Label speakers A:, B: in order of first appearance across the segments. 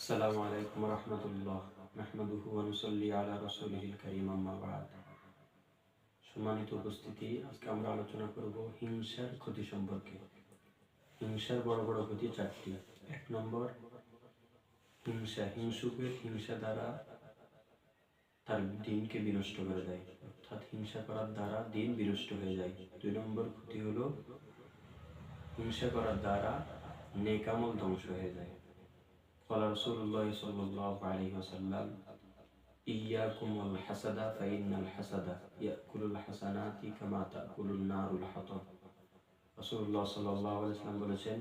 A: السلام عليكم ورحمة الله نحمده ونصلي على رسوله الكريم أما بعد সম্মানিত উপস্থিতি আজকে আমরা আলোচনা করব হিংসার ক্ষতি সম্পর্কে হিংসার বড় বড় ক্ষতি চারটি এক নম্বর হিংসা হিংসুকের হিংসা দ্বারা তার দিনকে বিনষ্ট করে দেয় অর্থাৎ হিংসা করার দ্বারা দিন বিনষ্ট হয়ে যায় দুই নম্বর ক্ষতি হলো হিংসা করার দ্বারা নেকামল ধ্বংস হয়ে যায় قال رسول الله صلى الله عليه وسلم إياكم والحسد فإن الحسد يأكل الحسنات كما تأكل النار الحطب রসুল্লাহ সাল্লাহ আলাইসলাম বলেছেন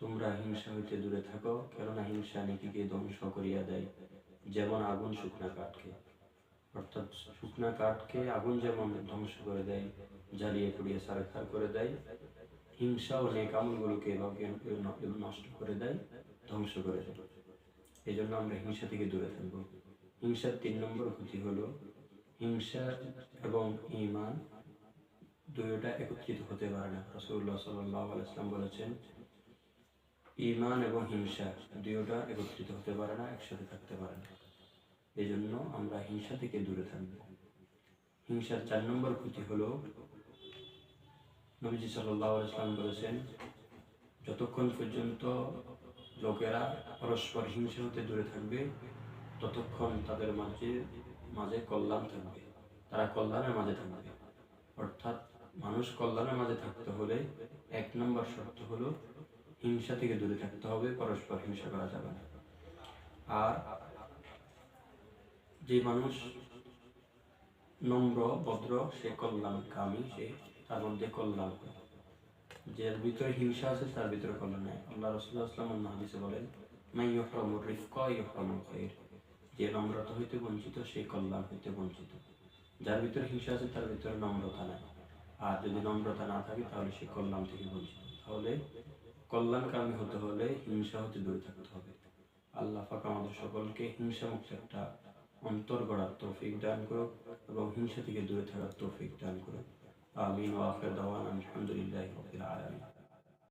A: তোমরা হিংসা হইতে দূরে থাকো কেননা হিংসা নেকিকে ধ্বংস করিয়া দেয় যেমন আগুন শুকনা কাঠকে অর্থাৎ শুকনা কাঠকে আগুন যেমন ধ্বংস করে দেয় জ্বালিয়ে পুড়িয়ে সারখার করে দেয় হিংসা ও নেক আমলগুলোকে নষ্ট করে দেয় ধ্বংস করে দেয় এই জন্য আমরা হিংসা থেকে দূরে থাকব। হিংসার তিন নম্বর ক্ষতি হলো হিংসা এবং ইমান দুইটা একত্রিত হতে পারে না। রসুল্লাহ সাল্লাহ আলাইসলাম বলেছেন ইমান এবং হিংসা দুইটা একত্রিত হতে পারে না, একসাথে থাকতে পারে না। এই জন্য আমরা হিংসা থেকে দূরে থাকব। হিংসার চার নম্বর ক্ষতি হলো, নবীজি সাল্লাহ আলাইসলাম বলেছেন, যতক্ষণ পর্যন্ত লোকেরা পরস্পর হিংসা হতে দূরে থাকবে, ততক্ষণ তাদের মাঝে মাঝে কল্যাণ থাকবে। তারা কল্যাণের মাঝে থাকবে। অর্থাৎ মানুষ কল্যাণের মাঝে থাকতে হলে এক নম্বর শর্ত হলো হিংসা থেকে দূরে থাকতে হবে, পরস্পর হিংসা করা যাবে না। আর যে মানুষ নম্র, ভদ্র, সে কল্যাণকামী, সে তার মধ্যে কল্যাণ যার ভিতরে হিংসা আছে, তার ভিতরে কল্যাণ নাই। আল্লাহ রসুল্লাহ অন্য হাদিসে বলেন মাই ইহরামুর রিফকা ইহরামুল খাইর। যে নম্রতা হইতে বঞ্চিত সেই কল্যাণ হইতে বঞ্চিত। যার ভিতরে হিংসা আছে, তার ভিতরে নম্রতা নাই। আর যদি নম্রতা না থাকে, তাহলে সে কল্যাণ থেকে বঞ্চিত। তাহলে কল্যাণকামী হতে হলে হিংসা হতে দূরে থাকতে হবে। আল্লাহ পাক আমাদের সকলকে হিংসা মুক্ত একটা অন্তর গড়ার তৌফিক দান করুক এবং হিংসা থেকে দূরে থাকার তৌফিক দান করুক। آمين وآخر دعوانا الحمد لله رب العالمين.